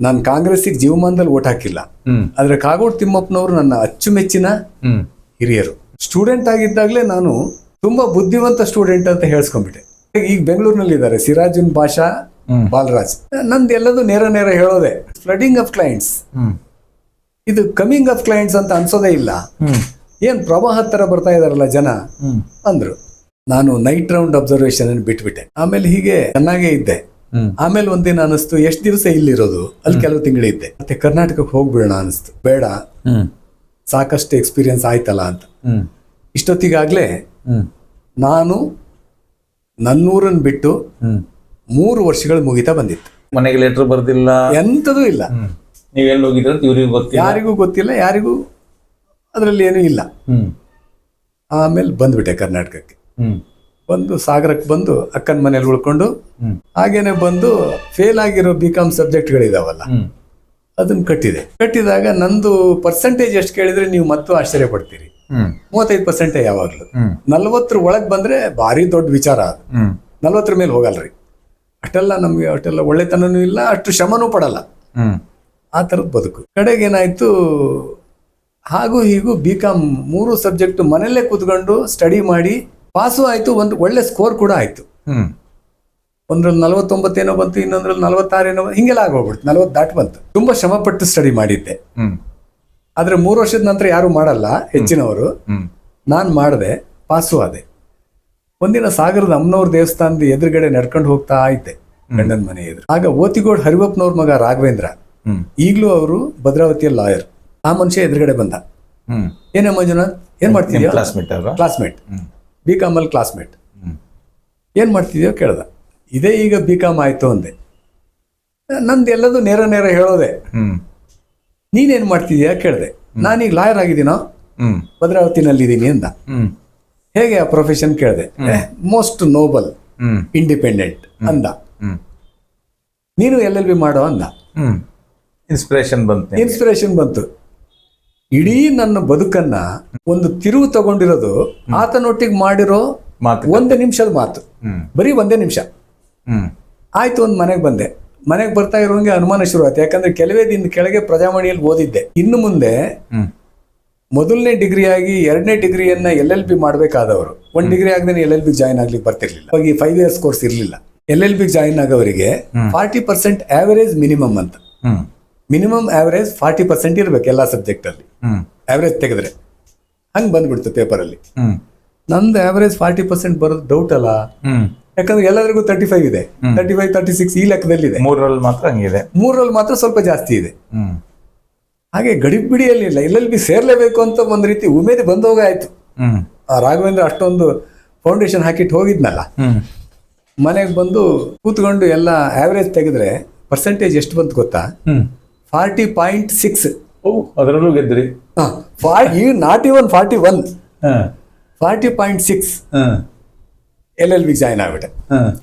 ನಾನು ಕಾಂಗ್ರೆಸ್ಸಿಗೆ ಜೀವಮಾನದಲ್ಲಿ ಓಟ್ ಹಾಕಿಲ್ಲ. ಆದ್ರೆ ಕಾಗೋಡು ತಿಮ್ಮಪ್ಪನವರು ನನ್ನ ಅಚ್ಚುಮೆಚ್ಚಿನ ಹಿರಿಯರು. ಸ್ಟೂಡೆಂಟ್ ಆಗಿದ್ದಾಗಲೇ ನಾನು ತುಂಬಾ ಬುದ್ಧಿವಂತ ಸ್ಟೂಡೆಂಟ್ ಅಂತ ಹೇಳ್ಸ್ಕೊಂಡ್ಬಿಟ್ಟೆ. ಈಗ ಬೆಂಗಳೂರಿನಲ್ಲಿ ಇದ್ದಾರೆ ಸಿರಾಜುನ್ ಭಾಷಾ. ಬಾಲರಾಜ್. ನಂದು ಎಲ್ಲದೂ ನೇರ ನೇರ ಹೇಳೋದೆ. ಫ್ಲಡಿಂಗ್ ಆಫ್ ಕ್ಲೈಂಟ್ಸ್ ಇದು ಕಮಿಂಗ್ ಆಫ್ ಕ್ಲೈಂಟ್ಸ್ ಅಂತ ಅನ್ಸೋದೇ ಇಲ್ಲ. ಏನ್ ಪ್ರವಾಹ ತರ ಬರ್ತಾ ಇದಾರಲ್ಲ ಜನ? ಅಂದ್ರು. ನಾನು ನೈಟ್ ರೌಂಡ್ ಅಬ್ಸರ್ವೇಷನ್ ಅನ್ನು ಬಿಟ್ಬಿಟ್ಟೆ. ಆಮೇಲೆ ಹೀಗೆ ಚೆನ್ನಾಗೇ ಇದ್ದೆ. ಆಮೇಲೆ ಒಂದಿನ ಅನಿಸ್ತು ಎಷ್ಟು ದಿವಸ ಇಲ್ಲಿರೋದು? ಅಲ್ಲಿ ಕೆಲವು ತಿಂಗಳಿದ್ದೆ ಮತ್ತೆ ಕರ್ನಾಟಕಕ್ಕೆ ಹೋಗ್ಬಿಡೋಣ ಅನಿಸ್ತು. ಬೇಡ. ಸಾಕಷ್ಟು ಎಕ್ಸ್ಪೀರಿಯನ್ಸ್ ಆಯ್ತಲ್ಲ ಅಂತ. ಇಷ್ಟೊತ್ತಿಗಾಗ್ಲೆ ನಾನು ನನ್ನೂರನ್ನು ಬಿಟ್ಟು ಮೂರು ವರ್ಷಗಳು ಮುಗಿತಾ ಬಂದಿತ್ತು. ಮನೆಗೆ ಲೆಟರ್ ಬರ್ದಿಲ್ಲ. ಎಂಥದೂ ಇಲ್ಲ. ಹ್ಮ್. ನೀವೆಲ್ಲಿ ಹೋಗಿದ್ರ ಅಂತ ಇವ್ರಿಗೆ ಗೊತ್ತಿಲ್ಲ. ಯಾರಿಗೂ ಗೊತ್ತಿಲ್ಲ ಯಾರಿಗೂ ಅದರಲ್ಲಿ ಏನೂ ಇಲ್ಲ. ಆಮೇಲೆ ಬಂದ್ಬಿಟ್ಟೆ ಕರ್ನಾಟಕಕ್ಕೆ. ಬಂದು ಸಾಗರಕ್ಕೆ ಬಂದು ಅಕ್ಕನ ಮನೇಲಿ ಉಳ್ಕೊಂಡು ಹಾಗೇನೆ ಬಂದು ಫೇಲ್ ಆಗಿರೋ ಬಿ ಕಾಮ್ ಸಬ್ಜೆಕ್ಟ್ಗಳಿದಾವಲ್ಲ ಅದನ್ನು ಅದನ್ನ ಕಟ್ಟಿದೆ. ಕಟ್ಟಿದಾಗ ನಂದು ಪರ್ಸೆಂಟೇಜ್ ಎಷ್ಟು ಕೇಳಿದ್ರೆ ನೀವು ಮತ್ತೂ ಆಶ್ಚರ್ಯ ಪಡ್ತೀರಿ ಮೂವತ್ತೈದು ಪರ್ಸೆಂಟೇ ಯಾವಾಗಲೂ. ನಲ್ವತ್ತರ ಒಳಗೆ ಬಂದ್ರೆ ಭಾರಿ ದೊಡ್ಡ ವಿಚಾರ ಅದು. ನಲ್ವತ್ತರ ಮೇಲೆ ಹೋಗಲ್ರಿ. ಅಷ್ಟೆಲ್ಲ ನಮಗೆ ಅಷ್ಟೆಲ್ಲ ಒಳ್ಳೆತನನೂ ಇಲ್ಲ ಅಷ್ಟು ಶ್ರಮನೂ ಪಡಲ್ಲ. ಆ ಥರದ್ದು ಬದುಕು. ಕಡೆಗೆ ಏನಾಯ್ತು ಹಾಗೂ ಹೀಗೂ ಬಿ ಕಾಮ್ ಮೂರು ಸಬ್ಜೆಕ್ಟ್ ಮನೆಯಲ್ಲೇ ಕೂತ್ಕೊಂಡು ಸ್ಟಡಿ ಮಾಡಿ ಪಾಸು ಆಯಿತು ಒಂದು ಒಳ್ಳೆ ಸ್ಕೋರ್ ಕೂಡ ಆಯಿತು. ಒಂದ್ರಲ್ಲಿ ನಲವತ್ತೊಂಬತ್ತೇನೋ ಬಂತು ಇನ್ನೊಂದ್ರಲ್ಲಿ ನಲವತ್ತಾರೇನೋ ಬಂತು. ಹಿಂಗೆಲ್ಲ ಆಗೋಗ್ಬಿಡ್ತು ನಲವತ್ತು ದಾಟ್ ಬಂತು. ತುಂಬ ಶ್ರಮಪಟ್ಟು ಸ್ಟಡಿ ಮಾಡಿದ್ದೆ. ಆದ್ರೆ ಮೂರು ವರ್ಷದ ನಂತರ ಯಾರು ಮಾಡಲ್ಲ ಹೆಚ್ಚಿನವರು. ನಾನು ಮಾಡಿದೆ ಪಾಸು ಆದೆ. ಒಂದಿನ ಸಾಗರದ ಅಮ್ಮನವ್ರ ದೇವಸ್ಥಾನದ ಎದುರುಗಡೆ ನಡ್ಕೊಂಡು ಹೋಗ್ತಾ ಐತೆ ಗಂಡನ ಮನೆ ಎದುರು. ಆಗ ಓತಿಗೋಡ್ ಹರಿವಪ್ಪನವ್ರ ಮಗ ರಾಘವೇಂದ್ರ ಈಗಲೂ ಅವರು ಭದ್ರಾವತಿಯ ಲಾಯರ್ ಆ ಮನುಷ್ಯ ಎದುರುಗಡೆ ಬಂದ. ಏನೇ ಮಂಜುನಾಥ್ ಏನ್ ಮಾಡ್ತೀನಿ ಕ್ಲಾಸ್ಮೇಟ್ ಕ್ಲಾಸ್ಮೇಟ್ ಬಿ ಕಾಮಲ್ಲಿ ಕ್ಲಾಸ್ಮೇಟ್ ಏನು ಮಾಡ್ತಿದ್ಯೋ ಕೇಳ್ದ. ಇದೇ ಈಗ ಬಿ ಕಾಮ್ ಆಯ್ತು ಅಂದೆ. ನಂದು ಎಲ್ಲದೂ ನೇರ ನೇರ ಹೇಳೋದೆ. ನೀನೇನು ಮಾಡ್ತಿದ್ಯಾ ಕೇಳಿದೆ. ನಾನೀಗ ಲಾಯರ್ ಆಗಿದ್ದೀನೋ? ಹ್ಮ್. ಭದ್ರಾವತಿನಲ್ಲಿ ಇದ್ದೀನಿ ಅಂದ ಹೇಗೆ ಆ ಪ್ರೊಫೆಷನ್ ಕೇಳಿದೆ? ಮೋಸ್ಟ್ ನೋಬಲ್ ಇಂಡಿಪೆಂಡೆಂಟ್ ಅಂದ. ಹ್ಮ್. ನೀನು ಎಲ್ ಎಲ್ ಬಿ ಮಾಡೋ ಅಂದ. ಇನ್ಸ್ಪಿರೇಷನ್ ಬಂತು ಇನ್ಸ್ಪಿರೇಷನ್ ಬಂತು. ಇಡೀ ನನ್ನ ಬದುಕನ್ನ ಒಂದು ತಿರುವು ತಗೊಂಡಿರೋದು ಆತನೊಟ್ಟಿಗೆ ಮಾಡಿರೋ ಒಂದೇ ನಿಮಿಷದ ಮಾತು. ಬರೀ ಒಂದೇ ನಿಮಿಷ. ಆಯ್ತು ಒಂದು ಮನೆಗೆ ಬಂದೆ. ಮನೆಗೆ ಬರ್ತಾ ಇರೋಂಗೆ ಅನುಮಾನ ಶುರುವಾಯ್ತು. ಯಾಕಂದ್ರೆ ಕೆಲವೇ ದಿನ ಕೆಳಗೆ ಪ್ರಜಾವಾಣಿಯಲ್ಲಿ ಓದಿದ್ದೆ. ಇನ್ನು ಮುಂದೆ ಮೊದಲನೇ ಡಿಗ್ರಿ ಆಗಿ ಎರಡನೇ ಡಿಗ್ರಿಯನ್ನ ಎಲ್ ಎಲ್ ಬಿ ಮಾಡಬೇಕಾದವರು. ಒಂದು ಡಿಗ್ರಿ ಆಗದೇ ಎಲ್ ಎಲ್ ಬಿ ಜಾಯ್ನ್ ಆಗ್ಲಿಕ್ಕೆ ಬರ್ತಿರ್ಲಿಲ್ಲ. ಅವಾಗ ಈ ಫೈವ್ ಇಯರ್ಸ್ ಕೋರ್ಸ್ ಇರಲಿಲ್ಲ. ಎಲ್ ಎಲ್ ಬಿ ಜಾಯ್ನ್ ಆಗೋರಿಗೆ ಫಾರ್ಟಿ ಪರ್ಸೆಂಟ್ ಆವರೇಜ್ ಮಿನಿಮಮ್ ಅಂತ. ಮಿನಿಮಮ್ ಆವರೇಜ್ ಫಾರ್ಟಿ ಪರ್ಸೆಂಟ್ ಇರಬೇಕು ಎಲ್ಲ ಸಬ್ಜೆಕ್ಟ್ ಅಲ್ಲಿ. ಆವರೇಜ್ ತೆಗೆದ್ರೆ. ಹಂಗೆ ಬಂದ್ಬಿಡ್ತು ಪೇಪರಲ್ಲಿ ಹ್ಮ್. ನಂದು ಆವರೇಜ್ ಫಾರ್ಟಿ ಪರ್ಸೆಂಟ್ ಬರೋದು ಡೌಟ್ ಅಲ್ಲ. ಯಾಕಂದ್ರೆ ಎಲ್ಲರಿಗೂ ತರ್ಟಿ ಫೈವ್ ಇದೆ. ತರ್ಟಿ ಫೈವ್ ತರ್ಟಿ ಸಿಕ್ಸ್ ಈ ಲೆಕ್ಕದಲ್ಲಿದೆ. ಮೂರರಲ್ಲಿ ಮಾತ್ರ ಹಂಗಿದೆ. ಮೂರರಲ್ಲಿ ಮಾತ್ರ ಸ್ವಲ್ಪ ಜಾಸ್ತಿ ಇದೆ. ಹಾಗೆ ಗಡಿಬಿಡಿಯಲ್ಲಿಲ್ಲ ಎಲ್ಲೆಲ್ಲಿ ಬಿ ಸೇರ್ಲೇಬೇಕು ಅಂತ ಒಂದು ರೀತಿ ಉಮೇದು ಬಂದೋಗಾಯ್ತು ಹ್ಮ್. ಆ ರಾಘವೇಂದ್ರ ಅಷ್ಟೊಂದು ಫೌಂಡೇಶನ್ ಹಾಕಿಟ್ಟು ಹೋಗಿದ್ನಲ್ಲ. ಮನೆಗೆ ಬಂದು ಕೂತ್ಕೊಂಡು ಎಲ್ಲ ಆವರೇಜ್ ತೆಗೆದ್ರೆ ಪರ್ಸೆಂಟೇಜ್ ಎಷ್ಟು ಬಂತು ಗೊತ್ತಾ? ಫಾರ್ಟಿ ಪಾಯಿಂಟ್ ಸಿಕ್ಸ್ ಓ ಅದರಲ್ಲೂ ಗೆದ್ರಿ. ಈ not even forty one. Forty point six. L L B join ಆಗ್ಬಿಟ್ಟೆ.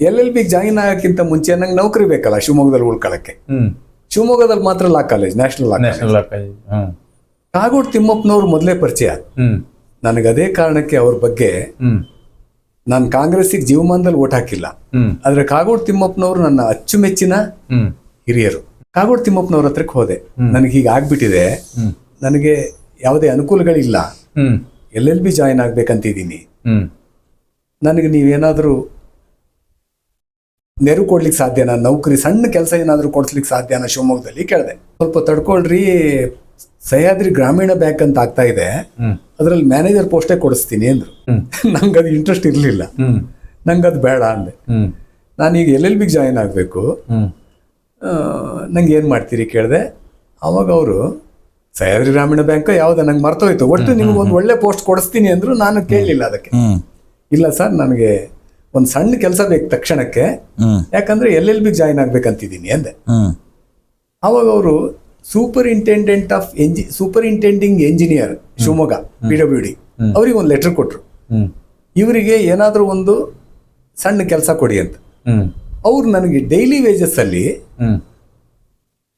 ಎಲ್ ಎಲ್ ಬಿ ಜಾಯಿನ್ ಆಗಕ್ಕಿಂತ ಮುಂಚೆ ನಂಗೆ ನೌಕರಿ ಬೇಕಲ್ಲ ಶಿವಮೊಗ್ಗದಲ್ಲಿ ಉಳ್ಕೊಳ್ಳೋಕ್ಕೆ ಶಿವಮೊಗ್ಗದಲ್ಲಿ ಮಾತ್ರ law college national law college Kagodu ತಿಮ್ಮಪ್ಪನವ್ರು ಮೊದಲೇ ಪರಿಚಯ. ಹ್ಮ್. ನನಗೆ ಅದೇ ಕಾರಣಕ್ಕೆ ಅವ್ರ ಬಗ್ಗೆ ಹ್ಮ್. ನಾನು ಕಾಂಗ್ರೆಸ್ಸಿಗೆ ಜೀವಮಾನದಲ್ಲಿ ಓಟ್ ಹಾಕಿಲ್ಲ. ಆದರೆ ಕಾಗೋಡು ತಿಮ್ಮಪ್ಪನವರು ನನ್ನ ಅಚ್ಚುಮೆಚ್ಚಿನ ಹ್ಮ್. ಹಿರಿಯರು. ಕಾಗೋಡು ತಿಮ್ಮಪ್ಪನವ್ರ ಹತ್ರಕ್ಕೆ ಹೋದೆ. ನನಗೆ ಹೀಗೆ ಆಗ್ಬಿಟ್ಟಿದೆ. ನನಗೆ ಯಾವುದೇ ಅನುಕೂಲಗಳಿಲ್ಲ. ಎಲ್ ಎಲ್ ಬಿ ಜಾಯಿನ್ ಆಗ್ಬೇಕಂತಿದ್ದೀನಿ. ನನಗೆ ನೀವೇನಾದರೂ ನೆರವು ಕೊಡ್ಲಿಕ್ಕೆ ಸಾಧ್ಯನಾ? ನೌಕರಿ ಸಣ್ಣ ಕೆಲಸ ಏನಾದರೂ ಕೊಡಿಸ್ಲಿಕ್ಕೆ ಸಾಧ್ಯನಾ? ಶಿವಮೊಗ್ಗದಲ್ಲಿ ಕೇಳಿದೆ. ಸ್ವಲ್ಪ ತಡ್ಕೊಳ್ರಿ. ಸಹ್ಯಾದ್ರಿ ಗ್ರಾಮೀಣ ಬ್ಯಾಂಕ್ ಅಂತ ಆಗ್ತಾ ಇದೆ. ಅದರಲ್ಲಿ ಮ್ಯಾನೇಜರ್ ಪೋಸ್ಟೇ ಕೊಡಿಸ್ತೀನಿ ಅಂದ್ರು. ನಂಗೆ ಅದು ಇಂಟ್ರೆಸ್ಟ್ ಇರಲಿಲ್ಲ. ನಂಗೆ ಅದು ಬೇಡ ಅಂದೆ. ನಾನೀಗ ಎಲ್ ಎಲ್ ಬಿಗೆ ಜಾಯಿನ್ ಆಗಬೇಕು. ನಂಗೆ ಏನು ಮಾಡ್ತೀರಿ ಕೇಳಿದೆ ಅವಾಗ ಅವರು ಸಹ್ಯಾದ್ರಿ ಗ್ರಾಮೀಣ ಬ್ಯಾಂಕ್ ಯಾವುದ ನಂಗೆ ಮರ್ತೋಯ್ತು ಒಟ್ಟು ನಿಮ್ಗೆ ಒಂದು ಒಳ್ಳೆ ಪೋಸ್ಟ್ ಕೊಡಿಸ್ತೀನಿ ಅಂದ್ರು ನಾನು ಕೇಳಲಿಲ್ಲ ಅದಕ್ಕೆ. ಇಲ್ಲ ಸರ್ ನನಗೆ ಒಂದು ಸಣ್ಣ ಕೆಲಸ ಬೇಕು ತಕ್ಷಣಕ್ಕೆ. ಯಾಕಂದ್ರೆ ಎಲ್ ಎಲ್ ಬಿ ಜಾಯ್ನ್ ಆಗ್ಬೇಕಂತಿದ್ದೀನಿ ಅಂದೆ. ಅವಾಗ ಅವರು superintendent of MG superintending engineer Shivamogga P W D ಅವ್ರಿಗೆ ಒಂದು ಲೆಟರ್ ಕೊಟ್ರು. ಹ್ಮ್. ಇವರಿಗೆ ಏನಾದರೂ ಒಂದು ಸಣ್ಣ ಕೆಲಸ ಕೊಡಿ ಅಂತ. ಅವ್ರು ನನಗೆ ಡೈಲಿ ವೇಜಸ್ ಅಲ್ಲಿ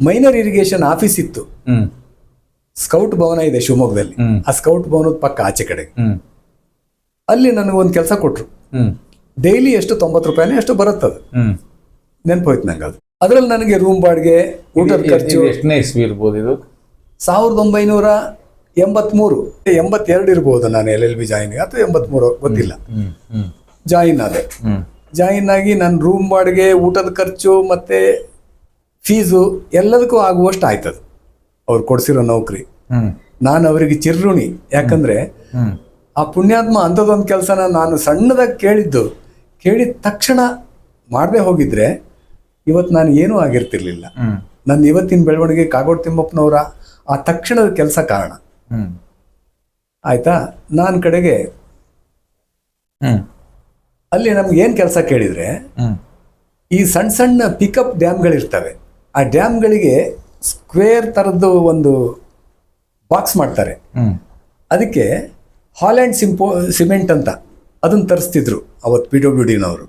ಮೈನರ್ ಇರಿಗೇಷನ್ ಆಫೀಸ್ ಇತ್ತು. ಸ್ಕೌಟ್ ಭವನ ಇದೆ ಶಿವಮೊಗ್ಗದಲ್ಲಿ. ಆ ಸ್ಕೌಟ್ ಭವನದ ಪಕ್ಕ ಆಚೆ ಕಡೆ. ಅಲ್ಲಿ ನನಗೆ ಒಂದು ಕೆಲಸ ಕೊಟ್ರು. ಡೈಲಿ ಎಷ್ಟು ತೊಂಬತ್ತು ರೂಪಾಯಿನೇ ಎಷ್ಟು ಬರುತ್ತದು. ನೆನಪೋಯ್ತು ನಂಗೆ ಅದು. ಅದ್ರಲ್ಲಿ ನನಗೆ ರೂಮ್ ಬಾಡಿಗೆ ಊಟದ ಖರ್ಚು ಎಷ್ಟನೇ ಇಸ್ವಿ ಇರ್ಬೋದು ಇದು? ಸಾವಿರದ ಒಂಬೈನೂರ ಎಂಬತ್ಮೂರು. ಎಂಬತ್ತೆರಡು ಇರ್ಬೋದು ನಾನು ಎಲ್ ಎಲ್ ಬಿ ಜಾಯಿನ್ ಅಥವಾ ಎಂಬತ್ಮೂರು ಗೊತ್ತಿಲ್ಲ. ಜಾಯಿನ್ ಆದೆ. ಜಾಯಿನ್ ಆಗಿ ನನ್ನ ರೂಮ್ ಬಾಡಿಗೆ ಊಟದ ಖರ್ಚು ಮತ್ತೆ ಫೀಸು ಎಲ್ಲದಕ್ಕೂ ಆಗುವಷ್ಟು ಆಯ್ತದ. ಅವ್ರು ಕೊಡಿಸಿರೋ ನೌಕರಿ. ನಾನು ಅವರಿಗೆ ಚಿರ್ರುಣಿ. ಯಾಕಂದ್ರೆ ಆ ಪುಣ್ಯಾತ್ಮ ಅಂಥದ್ದೊಂದು ಕೆಲಸನ ನಾನು ಸಣ್ಣದಾಗಿ ಕೇಳಿದ್ದು ಕೇಳಿದ ತಕ್ಷಣ ಮಾಡದೆ ಹೋಗಿದ್ರೆ ಇವತ್ತು ನಾನು ಏನೂ ಆಗಿರ್ತಿರ್ಲಿಲ್ಲ. ನನ್ನ ಇವತ್ತಿನ ಬೆಳವಣಿಗೆ ಕಾಗೋಡು ತಿಮ್ಮಪ್ಪನವರ ಆ ತಕ್ಷಣದ ಕೆಲಸ ಕಾರಣ. ಆಯ್ತಾ? ನಾನು ಕಡೆಗೆ ಅಲ್ಲಿ ನಮ್ಗೆ ಏನು ಕೆಲಸ ಕೇಳಿದ್ರೆ ಈ ಸಣ್ಣ ಸಣ್ಣ ಪಿಕಪ್ ಡ್ಯಾಮ್ಗಳಿರ್ತವೆ. ಆ ಡ್ಯಾಮ್ಗಳಿಗೆ ಸ್ಕ್ವೇರ್ ಥರದ್ದು ಒಂದು ಬಾಕ್ಸ್ ಮಾಡ್ತಾರೆ. ಅದಕ್ಕೆ ಹಾಲ್ಯಾಂಡ್ ಸಿಂಪೋ ಸಿಮೆಂಟ್ ಅಂತ ಅದನ್ನು ತರಿಸ್ತಿದ್ರು ಅವತ್ತು ಪಿ ಡಬ್ಲ್ಯೂ ಡಿನವರು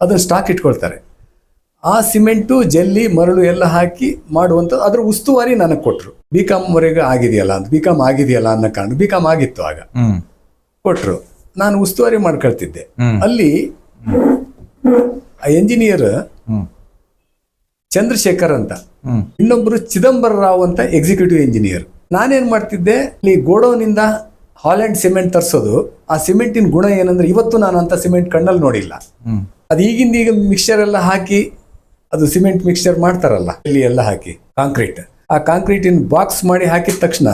ಅದನ್ನು ಸ್ಟಾಕ್ ಇಟ್ಕೊಳ್ತಾರೆ. ಆ ಸಿಮೆಂಟು ಜಲ್ಲಿ ಮರಳು ಎಲ್ಲ ಹಾಕಿ ಮಾಡುವಂಥ ಅದ್ರ ಉಸ್ತುವಾರಿ ನನಗೆ ಕೊಟ್ಟರು ಬಿ ಕಾಮ್ವರೆಗೆ ಆಗಿದೆಯಲ್ಲ ಅಂತ ಬಿ ಕಾಮ್ ಆಗಿದೆಯಲ್ಲ ಅನ್ನೋ ಕಾರಣ ಬಿ ಕಾಮ್ ಆಗಿತ್ತು ಆಗ. ಕೊಟ್ಟರು ನಾನು ಉಸ್ತುವಾರಿ ಮಾಡ್ಕೊಳ್ತಿದ್ದೆ. ಅಲ್ಲಿ ಆ ಎಂಜಿನಿಯರ್ ಚಂದ್ರಶೇಖರ್ ಅಂತ. ಇನ್ನೊಬ್ಬರು ಚಿದಂಬರ ರಾವ್ ಅಂತ ಎಕ್ಸಿಕ್ಯೂಟಿವ್ ಇಂಜಿನಿಯರ್ ನಾನೇನ್ ಮಾಡ್ತಿದ್ದೆ? ಅಲ್ಲಿ ಇಂದ ಹಾಲೆಂಡ್ ಸಿಮೆಂಟ್ ತರಿಸೋದು. ಆ ಸಿಮೆಂಟಿನ ಗುಣ ಏನಂದ್ರೆ ಇವತ್ತು ನಾನು ಅಂತ ಸಿಮೆಂಟ್ ಕಣ್ಣಲ್ಲಿ ನೋಡಿಲ್ಲ. ಅದು ಈಗಿಂದ ಈಗ ಮಿಕ್ಸ್ಚರ್ ಎಲ್ಲ ಹಾಕಿ ಅದು ಸಿಮೆಂಟ್ ಮಿಕ್ಸ್ಚರ್ ಮಾಡ್ತಾರಲ್ಲ ಇಲ್ಲಿ ಎಲ್ಲ ಹಾಕಿ ಕಾಂಕ್ರೀಟ್ ಆ ಕಾಂಕ್ರೀಟಿನ ಬಾಕ್ಸ್ ಮಾಡಿ ಹಾಕಿದ ತಕ್ಷಣ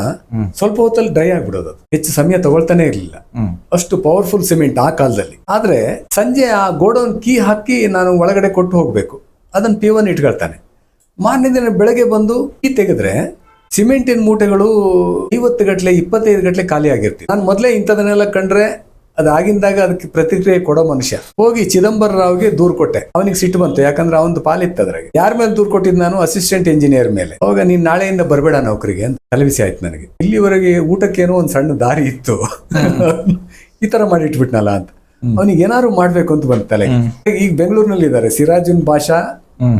ಸ್ವಲ್ಪ ಹೊತ್ತಲ್ಲಿ ಡ್ರೈ ಆಗ್ಬಿಡೋದು ಅದು. ಹೆಚ್ಚು ಸಮಯ ತಗೊಳ್ತಾನೆ ಇರಲಿಲ್ಲ. ಅಷ್ಟು ಪವರ್ಫುಲ್ ಸಿಮೆಂಟ್ ಆ ಕಾಲದಲ್ಲಿ. ಆದ್ರೆ ಸಂಜೆ ಆ ಗೋಡೌನ್ ಕೀ ಹಾಕಿ ನಾನು ಒಳಗಡೆ ಕೊಟ್ಟು ಹೋಗ್ಬೇಕು. ಅದನ್ನ ಪಿವನ್ ಇಟ್ಕೊಳ್ತಾನೆ. ಮಾರನೇ ದಿನ ಬೆಳಗ್ಗೆ ಬಂದು ಕೀ ತೆಗೆದ್ರೆ ಸಿಮೆಂಟಿನ ಮೂಟೆಗಳು ಐವತ್ತು ಗಟ್ಲೆ ಇಪ್ಪತ್ತೈದು ಗಟ್ಲೆ ಖಾಲಿ ಆಗಿರ್ತೀವಿ. ನಾನು ಮೊದಲೇ ಇಂಥದನ್ನೆಲ್ಲ ಕಂಡ್ರೆ ಅದು ಆಗಿಂದಾಗ ಅದಕ್ಕೆ ಪ್ರತಿಕ್ರಿಯೆ ಕೊಡೋ ಮನುಷ್ಯ. ಹೋಗಿ ಚಿದಂಬರ ರಾವ್ಗೆ ದೂರ್ ಕೊಟ್ಟೆ. ಅವನಿಗೆ ಸಿಟ್ಟು ಬಂತು. ಯಾಕಂದ್ರೆ ಅವನು ಪಾಲಿತ್ತು ಅದ್ರಾಗೆ. ಯಾರ ಮೇಲೆ ದೂರ್ ಕೊಟ್ಟಿದ್ ನಾನು? ಅಸಿಸ್ಟೆಂಟ್ ಇಂಜಿನಿಯರ್ ಮೇಲೆ. ಹೋಗ ನೀನ್ ನಾಳೆಯಿಂದ ಬರಬೇಡ ನೌಕರಿಗೆ ಅಂತ ತಲುಪಿಸಿ ಆಯ್ತು ನನಗೆ. ಇಲ್ಲಿವರೆಗೆ ಊಟಕ್ಕೇನೋ ಒಂದು ಸಣ್ಣ ದಾರಿ ಇತ್ತು. ಈ ತರ ಮಾಡಿ ಇಟ್ಬಿಟ್ನಲ್ಲ ಅಂತ ಅವನಿಗೆ ಏನಾದ್ರು ಮಾಡ್ಬೇಕು ಅಂತ ಬಂತಲ್ಲ ಈಗ ಬೆಂಗಳೂರಿನಲ್ಲಿ ಇದ್ದಾರೆ ಸಿರಾಜುನ್ ಬಾಷಾ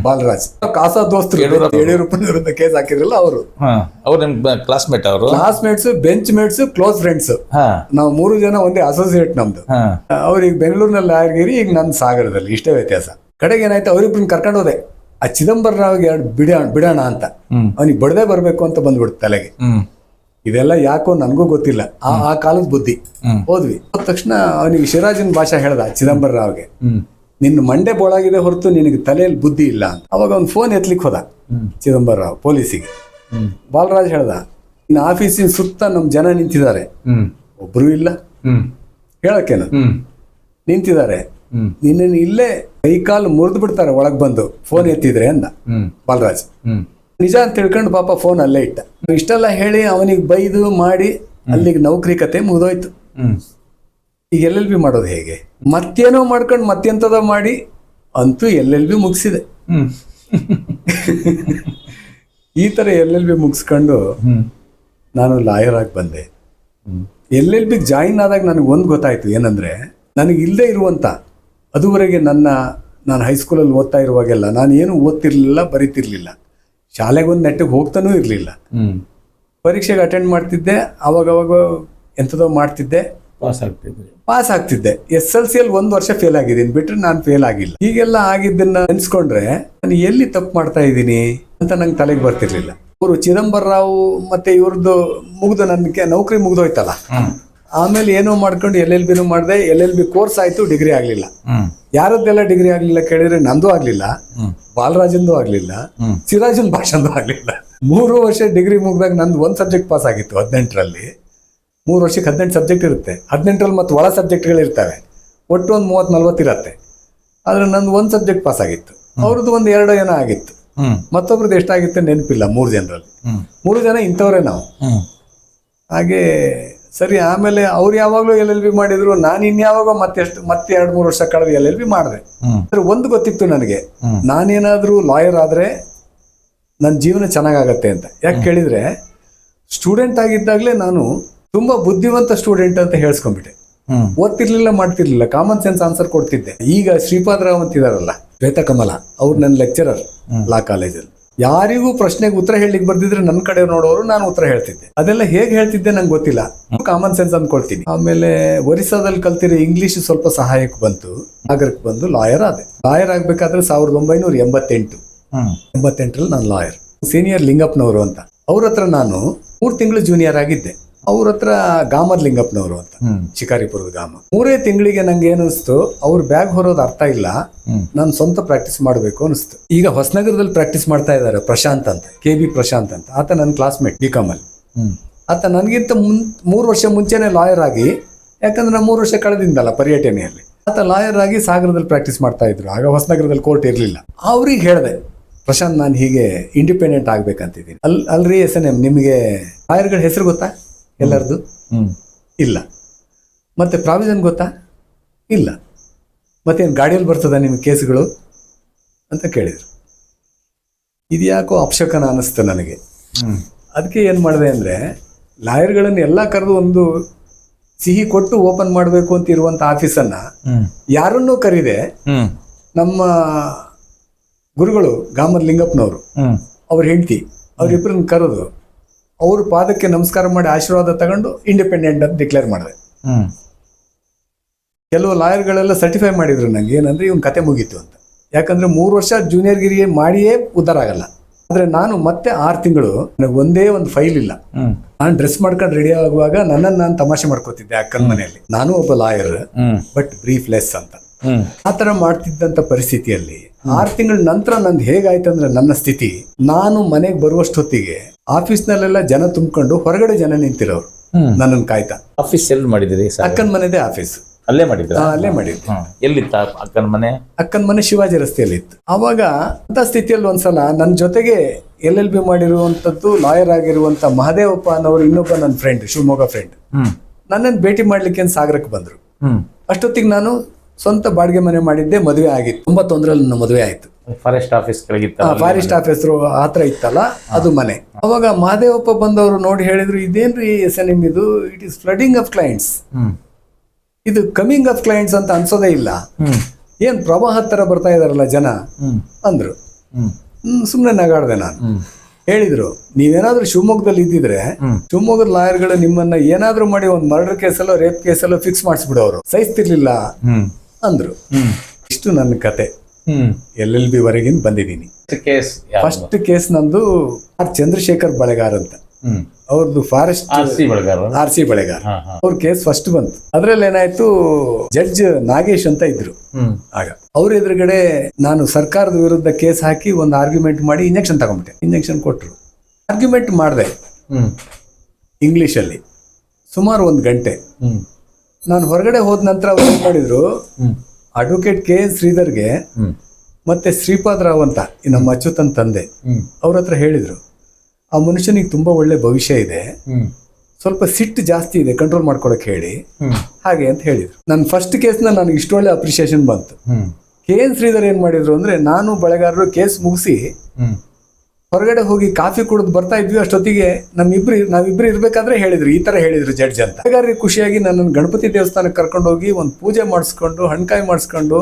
ಬಾಲರಾಜ್. ಕಾಸಾ ದೋಸ್ತರು ಯಡಿಯೂರಪ್ಪನ ಕೇಸ್ ಹಾಕಿದ್ರಲ್ಲ ಅವರು. ಹಾ. ಅವ್ರು ನಿಮ್ ಕ್ಲಾಸ್ಮೇಟ್ ಅವರು? Classmates bench mates close friends ಹಾ. ನಾವು ಮೂರು ಜನ ಒಂದೇ ಅಸೋಸಿಯೇಟ್ ನಮ್ದು. ಹಾ. ಅವ್ರಿಗೆ ಬೆಂಗಳೂರಿನಲ್ಲಿ ಆಗಿರಿ ಈಗ ನನ್ನ ಸಾಗರದಲ್ಲಿ ಇಷ್ಟೇ ವ್ಯತ್ಯಾಸ. ಕಡೆಗೆ ಏನಾಯ್ತು ಅವ್ರಿಬ್ರನ್ನ ಕರ್ಕೊಂಡು ಹೋದೆ. ಆ ಚಿದಂಬರ ರಾವ್ಗೆ ಎರಡು ಬಿಡ ಬಿಡೋಣ ಅಂತ. ಅವನಿಗೆ ಬಡದೇ ಬರಬೇಕು ಅಂತ ಬಂದ್ಬಿಡ್ತು ತಲೆಗೆ. ಇದೆಲ್ಲ ಯಾಕೋ ನನಗೂ ಗೊತ್ತಿಲ್ಲ. ಆ ಆ ಕಾಲದ ಬುದ್ಧಿ. ಹೋದ್ವಿ. ಹೋದ ತಕ್ಷಣ ಅವನಿಗೆ ಶಿರಾಜಿನ ಭಾಷಾ ಹೇಳ್ದ ಚಿದಂಬರ ರಾವ್ಗೆ ನಿನ್ನ ಮಂಡೆ ಬೋಳಾಗಿದೆ ಹೊರತು ನಿನಗೆ ತಲೆಯಲ್ಲಿ ಬುದ್ಧಿ ಇಲ್ಲ ಅಂತ. ಅವಾಗ ಅವ್ನು ಫೋನ್ ಎತ್ಲಿಕ್ಕೆ ಹೋದ. ಚಿದಂಬರ ರಾವ್ ಪೊಲೀಸಿಗೆ. ಬಾಲರಾಜ್ ಹೇಳ್ದ ನಿನ್ನ ಆಫೀಸಿನ ಸುತ್ತ ನಮ್ಮ ಜನ ನಿಂತಿದ್ದಾರೆ. ಒಬ್ರು ಇಲ್ಲ. ಹೇಳಕ್ಕೇನು? ನಿಂತಿದ್ದಾರೆ. ನಿನ್ನ ನಿನ್ನನ್ನು ಇಲ್ಲೇ ಕೈ ಕಾಲು ಮುರಿದು ಬಿಡ್ತಾರೆ ಒಳಗೆ ಬಂದು. ಫೋನ್ ಎತ್ತಿದ್ರೆ ಅಂದ ಬಾಲರಾಜ್. ನಿಜ ಅಂತ ತಿಳ್ಕೊಂಡು ಪಾಪ ಫೋನ್ ಅಲ್ಲೇ ಇಟ್ಟ. ಇಷ್ಟೆಲ್ಲ ಹೇಳಿ ಅವನಿಗೆ ಬೈದು ಮಾಡಿ ಅಲ್ಲಿಗೆ ನೌಕರಿ ಕತೆ ಮುಗಿದೋಯ್ತು. ಈಗ ಎಲ್ ಎಲ್ ಬಿ ಮಾಡೋದು ಹೇಗೆ? ಮತ್ತೇನೋ ಮಾಡ್ಕೊಂಡು ಮತ್ತೆಂತದ ಮಾಡಿ ಅಂತೂ ಎಲ್ ಎಲ್ ಬಿ ಮುಗಿಸಿದೆ. ಈ ಥರ ಎಲ್ ಎಲ್ ಬಿ ಮುಗಿಸ್ಕೊಂಡು ನಾನು ಲಾಯರ್ ಆಗಿ ಬಂದೆ. ಎಲ್ ಎಲ್ ಬಿಗೆ ಜಾಯಿನ್ ಆದಾಗ ನನಗೆ ಒಂದು ಗೊತ್ತಾಯ್ತು ಏನಂದ್ರೆ ನನಗೆ ಇಲ್ಲದೆ ಇರುವಂತ ಅದುವರೆಗೆ ನನ್ನ ನಾನು ಹೈಸ್ಕೂಲಲ್ಲಿ ಓದ್ತಾ ಇರುವಾಗೆಲ್ಲ ನಾನು ಏನು ಓದ್ತಿರ್ಲಿಲ್ಲ ಬರೀತಿರ್ಲಿಲ್ಲ. ಶಾಲೆಗೆ ಒಂದು ನೆಟ್ಟಿಗೆ ಹೋಗ್ತಾನೂ ಇರಲಿಲ್ಲ. ಪರೀಕ್ಷೆಗೆ ಅಟೆಂಡ್ ಮಾಡ್ತಿದ್ದೆ ಅವಾಗವಾಗ ಎಂಥದೋ ಮಾಡ್ತಿದ್ದೆ. ಪಾಸ್ ಆಗ್ತಿದ್ದೆ ಪಾಸ್ ಆಗ್ತಿದ್ದೆ. ಎಸ್ ಎಲ್ ಸಿಯಲ್ಲಿ ಒಂದು ವರ್ಷ ಫೇಲ್ ಆಗಿದ್ದೀನಿ. ಬಿಟ್ರೆ ನಾನು ಫೇಲ್ ಆಗಿಲ್ಲ. ಹೀಗೆಲ್ಲ ಆಗಿದ್ದನ್ನ ನೆನ್ಸ್ಕೊಂಡ್ರೆ ನಾನು ಎಲ್ಲಿ ತಪ್ಪು ಮಾಡ್ತಾ ಇದ್ದೀನಿ ಅಂತ ನಂಗೆ ತಲೆಗೆ ಬರ್ತಿರ್ಲಿಲ್ಲ. ಅವರು ಚಿದಂಬರ ರಾವ್ ಮತ್ತೆ ಇವ್ರದ್ದು ಮುಗ್ದು ನನಗೆ ನೌಕರಿ ಮುಗ್ದೋಯ್ತಲ್ಲ? ಆಮೇಲೆ ಏನೋ ಮಾಡ್ಕೊಂಡು ಎಲ್ ಎಲ್ ಬಿನೂ ಮಾಡಿದೆ. ಎಲ್ ಎಲ್ ಬಿ ಕೋರ್ಸ್ ಆಯ್ತು ಡಿಗ್ರಿ ಆಗ್ಲಿಲ್ಲ. ಯಾರದ್ದೆಲ್ಲ ಡಿಗ್ರಿ ಆಗ್ಲಿಲ್ಲ ಕೇಳಿದ್ರೆ ನಂದು ಆಗ್ಲಿಲ್ಲ. ಬಾಲರಾಜಂದು ಆಗ್ಲಿಲ್ಲ. ಸಿರಾಜನ್ ಭಾಷಂದು ಆಗ್ಲಿಲ್ಲ. ಮೂರು ವರ್ಷ ಡಿಗ್ರಿ ಮುಗ್ದಾಗ ನಂದು ಒಂದು ಸಬ್ಜೆಕ್ಟ್ ಪಾಸ್ ಆಗಿತ್ತು ಹದಿನೆಂಟರಲ್ಲಿ. ಮೂರು ವರ್ಷಕ್ಕೆ ಹದಿನೆಂಟು ಸಬ್ಜೆಕ್ಟ್ ಇರುತ್ತೆ. ಹದಿನೆಂಟರಲ್ಲಿ ಮತ್ತು ಒಳ ಸಬ್ಜೆಕ್ಟ್ಗಳು ಇರ್ತವೆ. ಒಟ್ಟು ಒಂದು ಮೂವತ್ತು ನಲ್ವತ್ತು ಇರುತ್ತೆ. ಆದರೆ ನಂದು ಒಂದು ಸಬ್ಜೆಕ್ಟ್ ಪಾಸ್ ಆಗಿತ್ತು. ಅವ್ರದ್ದು ಒಂದು ಎರಡು ಏನೋ ಆಗಿತ್ತು. ಮತ್ತೊಬ್ರದ್ದು ಎಷ್ಟಾಗಿತ್ತು ನೆನಪಿಲ್ಲ ಮೂರು ಜನರಲ್ಲಿ. ಮೂರು ಜನ ಇಂಥವರೇ ನಾವು. ಹಾಗೆ ಸರಿ ಆಮೇಲೆ ಅವ್ರು ಯಾವಾಗಲೂ ಎಲ್ ಎಲ್ ಬಿ ಮಾಡಿದ್ರು ನಾನು ಇನ್ಯಾವಾಗ ಮತ್ತೆಷ್ಟು ಮತ್ತೆ ಎರಡು ಮೂರು ವರ್ಷ ಕಳೆದು ಎಲ್ ಎಲ್ ಬಿ ಮಾಡಿದೆ. ಆದ್ರೆ ಒಂದು ಗೊತ್ತಿತ್ತು ನನಗೆ. ನಾನೇನಾದರೂ ಲಾಯರ್ ಆದರೆ ನನ್ನ ಜೀವನ ಚೆನ್ನಾಗಾಗತ್ತೆ ಅಂತ. ಯಾಕೆ ಕೇಳಿದರೆ ಸ್ಟೂಡೆಂಟ್ ಆಗಿದ್ದಾಗಲೇ ನಾನು ತುಂಬಾ ಬುದ್ಧಿವಂತ ಸ್ಟೂಡೆಂಟ್ ಅಂತ ಹೇಳ್ಸ್ಕೊಂಡ್ಬಿಟ್ಟೆ. ಓದ್ತಿರ್ಲಿಲ್ಲ ಮಾಡ್ತಿರ್ಲಿಲ್ಲ ಕಾಮನ್ ಸೆನ್ಸ್ ಆನ್ಸರ್ ಕೊಡ್ತಿದ್ದೆ. ಈಗ ಶ್ರೀಪಾದ್ ರಾವ್ ಅಂತಿದಾರಲ್ಲ ಶ್ವೇತ ಕಮಲ ಅವ್ರು ನನ್ನ ಲೆಕ್ಚರರ್ ಲಾ ಕಾಲೇಜಲ್ಲಿ ಯಾರಿಗೂ ಪ್ರಶ್ನೆಗೆ ಉತ್ತರ ಹೇಳಿಕ್ ಬರ್ದಿದ್ರೆ ನನ್ನ ಕಡೆ ನೋಡೋರು ನಾನು ಉತ್ತರ ಹೇಳ್ತಿದ್ದೆ. ಅದೆಲ್ಲ ಹೇಗೆ ಹೇಳ್ತಿದ್ದೆ ನಂಗೆ ಗೊತ್ತಿಲ್ಲ. ಕಾಮನ್ ಸೆನ್ಸ್ ಅಂದ್ಕೊಳ್ತೀನಿ ಆಮೇಲೆ ಒರಿಸ್ಸಾದಲ್ಲಿ ಕಲ್ತಿರೋ ಇಂಗ್ಲಿಷ್ ಸ್ವಲ್ಪ ಸಹಾಯಕ್ಕೆ ಬಂತು. ನಾಗರಕ್ಕೆ ಬಂದು ಲಾಯರ್ ಆದೆ. ಲಾಯರ್ ಆಗ್ಬೇಕಾದ್ರೆ ಸಾವಿರದ ಒಂಬೈನೂರ ಎಂಬತ್ತೆಂಟು. ಎಂಬತ್ತೆಂಟರಲ್ಲಿ ನಾನು ಲಾಯರ್ ಸೀನಿಯರ್ ಲಿಂಗಪ್ಪನವರು ಅಂತ. ಅವ್ರ ಹತ್ರ ನಾನು ಮೂರು ತಿಂಗಳು ಜೂನಿಯರ್ ಆಗಿದ್ದೆ. ಅವ್ರ ಹತ್ರ ಗಾಮರ್ ಲಿಂಗಪ್ಪನವರು ಅಂತ ಚಿಕಾರಿಪುರದ ಶಿಕಾರಿಪುರದ ಗಾಮ. ಮೂರೇ ತಿಂಗಳಿಗೆ ನಂಗೆ ಏನಿಸ್ತು ಅವ್ರ ಬ್ಯಾಗ್ ಹೊರೋದು ಅರ್ಥ ಇಲ್ಲ. ನಾನು ಸ್ವಂತ ಪ್ರಾಕ್ಟೀಸ್ ಮಾಡಬೇಕು ಅನಿಸ್ತು. ಈಗ ಹೊಸನಗರದಲ್ಲಿ ಪ್ರಾಕ್ಟೀಸ್ ಮಾಡ್ತಾ ಇದ್ದಾರೆ ಪ್ರಶಾಂತ್ ಅಂತ ಕೆ ಬಿ ಪ್ರಶಾಂತ್ ಅಂತ. ಆತ ನನ್ನ ಕ್ಲಾಸ್ಮೇಟ್ ಬಿ ಕಾಮಲ್ ಆತ ನನಗಿಂತ ಮುನ್ ಮೂರು ವರ್ಷ ಮುಂಚೆನೆ ಲಾಯರ್ ಆಗಿ ಯಾಕಂದ್ರೆ ನಾನು ಮೂರು ವರ್ಷ ಕಳೆದಿಂದಲ್ಲ ಪರ್ಯಟನೆಯಲ್ಲಿ. ಆತ ಲಾಯರ್ ಆಗಿ ಸಾಗರದಲ್ಲಿ ಪ್ರಾಕ್ಟೀಸ್ ಮಾಡ್ತಾ ಇದ್ರು. ಆಗ ಹೊಸನಗರದಲ್ಲಿ ಕೋರ್ಟ್ ಇರಲಿಲ್ಲ. ಅವ್ರಿಗೆ ಹೇಳಿದೆ ಪ್ರಶಾಂತ್ ನಾನು ಹೀಗೆ ಇಂಡಿಪೆಂಡೆಂಟ್ ಆಗ್ಬೇಕಂತಿದ್ದೀನಿ. ಅಲ್ ಅಲ್ರಿ ಎಸ್ ಎನ್ ಎಂ ನಿಮಗೆ ಲಾಯರ್ಗಳ ಹೆಸರು ಗೊತ್ತಾ? ಎಲ್ಲರದು ಇಲ್ಲ. ಮತ್ತೆ ಪ್ರಾವಿಷನ್ ಗೊತ್ತಾ? ಇಲ್ಲ. ಮತ್ತೇನು ಗಾಡಿಯಲ್ಲಿ ಬರ್ತದ ನಿಮ್ಮ ಕೇಸ್ಗಳು? ಅಂತ ಕೇಳಿದರು. ಇದ್ಯಾಕೋ ಅಪಶಕನ ಅನ್ನಿಸ್ತು ನನಗೆ. ಅದಕ್ಕೆ ಏನು ಮಾಡಿದೆ ಅಂದರೆ ಲಾಯರ್ಗಳನ್ನು ಎಲ್ಲ ಕರೆದು ಒಂದು ಸಿಹಿ ಕೊಟ್ಟು ಓಪನ್ ಮಾಡಬೇಕು ಅಂತ ಇರುವಂಥ ಆಫೀಸನ್ನು ಯಾರನ್ನೂ ಕರೀದೆ ನಮ್ಮ ಗುರುಗಳು ಗಾಮರ್ ಲಿಂಗಪ್ಪನವರು. ಅವ್ರ ಹೆಂಡತಿ ಅವರಿಬ್ಬರನ್ನ ಕರೆದು ಅವ್ರ ಪಾದಕ್ಕೆ ನಮಸ್ಕಾರ ಮಾಡಿ ಆಶೀರ್ವಾದ ತಗೊಂಡು ಇಂಡಿಪೆಂಡೆಂಟ್ ಅಂತ ಡಿಕ್ಲೇರ್ ಮಾಡಿದೆ. ಕೆಲವು ಲಾಯರ್ಗಳೆಲ್ಲ ಸರ್ಟಿಫೈ ಮಾಡಿದ್ರು ನಂಗೆ ಏನಂದ್ರೆ ಇವನ್ ಕತೆ ಮುಗೀತು ಅಂತ. ಯಾಕಂದ್ರೆ ಮೂರು ವರ್ಷ ಜೂನಿಯರ್ ಗಿರಿಗೆ ಮಾಡಿಯೇ ಉದ್ದಾರ ಆಗಲ್ಲ. ಆದ್ರೆ ನಾನು ಮತ್ತೆ ಆರು ತಿಂಗಳು ನನಗೆ ಒಂದೇ ಒಂದು ಫೈಲ್ ಇಲ್ಲ. ನಾನು ಡ್ರೆಸ್ ಮಾಡ್ಕೊಂಡು ರೆಡಿ ಆಗುವಾಗ ನನ್ನನ್ನು ನಾನು ತಮಾಷೆ ಮಾಡ್ಕೋತಿದ್ದೆ ಅಕ್ಕನ ಮನೆಯಲ್ಲಿ. ನಾನು ಒಬ್ಬ ಲಾಯರ್ ಬಟ್ ಬ್ರೀಫ್ ಲೆಸ್ ಅಂತ. ಆತರ ಮಾಡ್ತಿದ್ದಂತ ಪರಿಸ್ಥಿತಿಯಲ್ಲಿ ಆರು ತಿಂಗಳ ನಂತರ ನಂದು ಹೇಗಾಯ್ತಂದ್ರೆ ನನ್ನ ಸ್ಥಿತಿ ನಾನು ಮನೆಗೆ ಬರುವಷ್ಟೊತ್ತಿಗೆ ಆಫೀಸ್ನಲ್ಲೆಲ್ಲ ಜನ ತುಂಬಿಕೊಂಡು ಹೊರಗಡೆ ಜನ ನಿಂತಿರೋರು ನನ್ನನ್ನು ಕಾಯ್ತಾ. ಆಫೀಸ್ ಎಲ್ಲಿ ಮಾಡಿದಿರಿ ಅಕ್ಕನ ಮನೆದೇ ಆಫೀಸ್. ಅಲ್ಲೇ ಮಾಡಿದ್ರ ಅಲ್ಲೇ ಎಲ್ಲಿ ಎಲ್ಲಿತ್ತ ಅಕ್ಕನ ಮನೆ? ಅಕ್ಕನ ಮನೆ ಶಿವಾಜಿ ರಸ್ತೆಯಲ್ಲಿ ಇತ್ತು ಅವಾಗ ಅಂತ ಸ್ಥಿತಿಯಲ್ಲಿ ಒಂದ್ಸಲ ನನ್ನ ಜೊತೆಗೆ ಎಲ್ ಎಲ್ ಬಿ ಮಾಡಿರುವಂತದ್ದು ಲಾಯರ್ ಆಗಿರುವಂತ ಮಹದೇವಪ್ಪ ಅನ್ನೋರು ಇನ್ನೊಬ್ಬ ನನ್ನ ಫ್ರೆಂಡ್ ಶಿವಮೊಗ್ಗ ಫ್ರೆಂಡ್ ನನ್ನ ನನ್ನನ್ನು ಭೇಟಿ ಮಾಡ್ಲಿಕ್ಕೆ ಸಾಗರಕ್ಕೆ ಬಂದ್ರು. ಅಷ್ಟೊತ್ತಿಗೆ ನಾನು ಸ್ವಂತ ಬಾಡಿಗೆ ಮನೆ ಮಾಡಿದ್ದೆ ಮದುವೆ ಆಗಿತ್ತು. ತೊಂಬತ್ತೊಂದರಲ್ಲಿ ನನ್ನ ಮದುವೆ ಆಯಿತು. ಫಾರೆಸ್ಟ್ ಆಫೀಸ್ ಫಾರೆಸ್ಟ್ ಆಫೀಸರು ಹತ್ರ ಇತ್ತಲ್ಲ ಅದು ಮನೆ. ಅವಾಗ ಮಹದೇವಪ್ಪ ಬಂದವರು ನೋಡಿ ಹೇಳಿದ್ರು ಇದೇನ್ರಿ ಎಸ್ ಎನ್ ಎಂ ಇದು? It is flooding of clients ಇದು ಕಮಿಂಗ್ ಆಫ್ ಕ್ಲೈಂಟ್ಸ್ ಅಂತ ಅನ್ಸೋದೇ ಇಲ್ಲ. ಏನ್ ಪ್ರವಾಹ ಹತ್ತಿರ ಬರ್ತಾ ಇದಾರಲ್ಲ ಜನ? ಅಂದ್ರು. ಸುಮ್ಮನೆ ನಗಾಡ್ದೆ ನಾನು. ಹೇಳಿದ್ರು ನೀವೇನಾದ್ರೂ ಶಿವಮೊಗ್ಗದಲ್ಲಿ ಇದ್ದಿದ್ರೆ. ಶಿವಮೊಗ್ಗದ ಲಾಯರ್ಗಳು ನಿಮ್ಮನ್ನ ಏನಾದ್ರೂ ಮಾಡಿ ಒಂದು ಮರ್ಡರ್ ಕೇಸಲ್ಲೋ ರೇಪ್ ಕೇಸಲ್ಲೋ ಫಿಕ್ಸ್ ಮಾಡಿಸ್ಬಿಡೋರು. ಸಹಿಸ್ತಿರ್ಲಿಲ್ಲ. ಅಂದ್ರು. ಇಷ್ಟು ನನ್ನ ಕತೆ. ಎಲ್ ಎಲ್ ಬಿ ವರೆಗಿನ ಬಂದಿದ್ದೀನಿ ಕೇಸ್ ಫಸ್ಟ್ ಕೇಸ್ ನಂದು ಆರ್ ಚಂದ್ರಶೇಖರ್ ಬಳೆಗಾರ್ ಅಂತ. ಅವ್ರದ್ದು forest R C Balagara R C Balegar. ಅವ್ರ ಕೇಸ್ ಫಸ್ಟ್ ಬಂತು. ಅದ್ರಲ್ಲಿ ಏನಾಯ್ತು ಜಡ್ಜ್ ನಾಗೇಶ್ ಅಂತ ಇದ್ರು. ಆಗ ಅವ್ರ ಎದುರುಗಡೆ ನಾನು ಸರ್ಕಾರದ ವಿರುದ್ಧ ಕೇಸ್ ಹಾಕಿ ಒಂದು ಆರ್ಗ್ಯುಮೆಂಟ್ ಮಾಡಿ ಇಂಜೆಕ್ಷನ್ ತಗೊಂಡ್ಬಿಟ್ಟೆ ಇಂಜೆಕ್ಷನ್ ಕೊಟ್ಟರು ಆರ್ಗ್ಯುಮೆಂಟ್ ಮಾಡಿದೆ. ಅಲ್ಲಿ. ಸುಮಾರು ಒಂದು ಗಂಟೆ. ಹ್ಮ್. ನಾನು ಹೊರಗಡೆ ಹೋದ ನಂತರ ಅವ್ರು ಏನು ಮಾಡಿದ್ರು ಅಡ್ವೊಕೇಟ್ ಕೆ ಎನ್ ಶ್ರೀಧರ್ಗೆ ಮತ್ತೆ ಶ್ರೀಪಾದ್ ರಾವ್ ಅಂತ ಈ ನಮ್ಮ ಅಚ್ಯುತನ್ ತಂದೆ ಅವ್ರ ಹತ್ರ ಹೇಳಿದ್ರು. ಆ ಮನುಷ್ಯನಿಗೆ ತುಂಬಾ ಒಳ್ಳೆ ಭವಿಷ್ಯ ಇದೆ. ಸ್ವಲ್ಪ ಸಿಟ್ಟು ಜಾಸ್ತಿ ಇದೆ ಕಂಟ್ರೋಲ್ ಮಾಡ್ಕೊಳಕ್ ಹೇಳಿ. ಹಾಗೆ ಅಂತ ಹೇಳಿದ್ರು. ನನ್ನ ಫಸ್ಟ್ ಕೇಸ್ನ ನನಗೆ ಇಷ್ಟೊಳ್ಳೆ ಅಪ್ರಿಷಿಯೇಷನ್ ಬಂತು. ಕೆ ಎನ್ ಶ್ರೀಧರ್ ಏನ್ ಮಾಡಿದ್ರು ಅಂದ್ರೆ ನಾನು ಬಳೆಗಾರರು ಕೇಸ್ ಮುಗಿಸಿ ಹೊರಗಡೆ ಹೋಗಿ ಕಾಫಿ ಕುಡಿದು ಬರ್ತಾ ಇದ್ವಿ ಅಷ್ಟೊತ್ತಿಗೆ ನಮ್ಮಿಬ್ರು ನಾವಿಬ್ರು ಇರ್ಬೇಕಾದ್ರೆ ಹೇಳಿದ್ರು ಈ ತರ ಹೇಳಿದ್ರು ಜಡ್ಜ್ ಅಂತ. ಹಾಗಾದ್ರೆ ಖುಷಿಯಾಗಿ ನನ್ನನ್ನು ಗಣಪತಿ ದೇವಸ್ಥಾನಕ್ಕೆ ಕರ್ಕೊಂಡು ಹೋಗಿ ಒಂದು ಪೂಜೆ ಮಾಡಿಸ್ಕೊಂಡು ಹಣ್ಕಾಯಿ ಮಾಡಿಸ್ಕೊಂಡು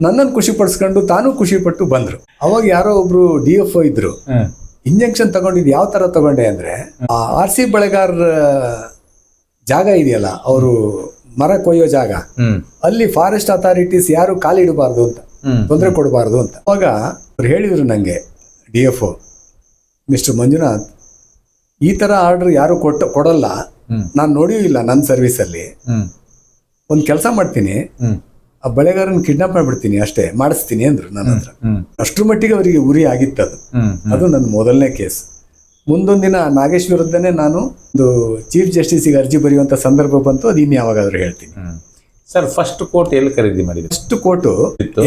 ನನ್ನನ್ನು ಖುಷಿ ಪಡಿಸ್ಕೊಂಡು ತಾನು ಖುಷಿ ಪಟ್ಟು ಬಂದ್ರು. ಅವಾಗ ಯಾರೋ ಒಬ್ರು ಡಿ ಎಫ್ ಒ ಇದ್ರು. ಇಂಜೆಕ್ಷನ್ ತಗೊಂಡಿದ್ ಯಾವ ತರ ತಗೊಂಡೆ ಅಂದ್ರೆ ಆರ್ ಸಿ ಬಳೆಗಾರ ಜಾಗ ಇದೆಯಲ್ಲ ಅವರು ಮರ ಕೊಯ್ಯೋ ಜಾಗ. ಅಲ್ಲಿ ಫಾರೆಸ್ಟ್ ಅಥಾರಿಟೀಸ್ ಯಾರು ಕಾಲಿಡಬಾರ್ದು ಅಂತ ತೊಂದರೆ ಕೊಡಬಾರ್ದು ಅಂತ. ಅವಾಗ ಅವ್ರು ಹೇಳಿದ್ರು ನನಗೆ D F O mister Manjunath ಈ ಥರ ಆರ್ಡರ್ ಯಾರು ಕೊಟ್ಟ ಕೊಡಲ್ಲ. ನಾನು ನೋಡಿಯೂ ಇಲ್ಲ ನನ್ನ ಸರ್ವಿಸಲ್ಲಿ. ಒಂದು ಕೆಲಸ ಮಾಡ್ತೀನಿ. ಆ ಬಳೆಗಾರನ ಕಿಡ್ನಾಪ್ ಮಾಡಿಬಿಡ್ತೀನಿ ಅಷ್ಟೇ ಮಾಡಿಸ್ತೀನಿ ಅಂದ್ರು ನನ್ನ ಹತ್ರ. ಅಷ್ಟ್ರ ಮಟ್ಟಿಗೆ ಅವರಿಗೆ ಉರಿ ಆಗಿತ್ತು ಅದು. ಅದು ನನ್ನ ಮೊದಲನೇ ಕೇಸ್. ಮುಂದೊಂದು ದಿನ ನಾಗೇಶ್ ವಿರುದ್ಧನೇ ನಾನು ಒಂದು ಚೀಫ್ ಜಸ್ಟಿಸಿಗೆ ಅರ್ಜಿ ಬರೆಯುವಂಥ ಸಂದರ್ಭ ಬಂತು ಅದು ಇನ್ನು ಯಾವಾಗಾದ್ರೂ ಹೇಳ್ತೀನಿ ಸರ್ ಫಸ್ಟ್ ಕೋರ್ಟ್ ಎಲ್ಲಿ ಖರೀದಿ ಮಾಡಿದ್ರಿ? First court.